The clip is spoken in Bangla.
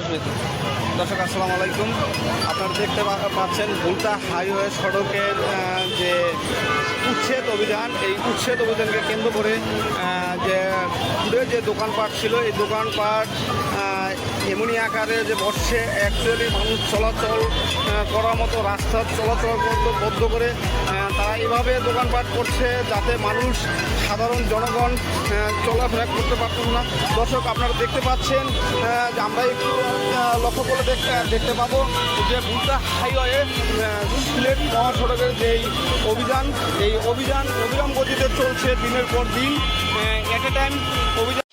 আসবে দর্শক, আসসালামু আলাইকুম। আপনারা দেখতে পাচ্ছেন ভুলতা হাইওয়ে সড়কের যে উচ্ছেদ অভিযান, এই উচ্ছেদ অভিযানকে কেন্দ্র করে যে দূরে যে দোকানপাট ছিল, এই দোকানপাট এমনই আকারে যে বসছে অ্যাকচুয়ালি মানুষ চলাচল করার মতো রাস্তা চলাচল করতে বদ্ধ করে তারা এভাবে দোকানপাট করছে যাতে মানুষ, সাধারণ জনগণ চলাফেরা করতে পারতেন না। দর্শক, আপনারা দেখতে পাচ্ছেন যে আমরা একটু লক্ষ্য করে দেখতে দেখতে পাবো যে ভুলতা হাইওয়ে সিলেট মহাসড়কের যেই অভিযান, এই অভিযান অবিরাম গতিতে চলছে দিনের পর দিন। এট এ টাইম অভিযান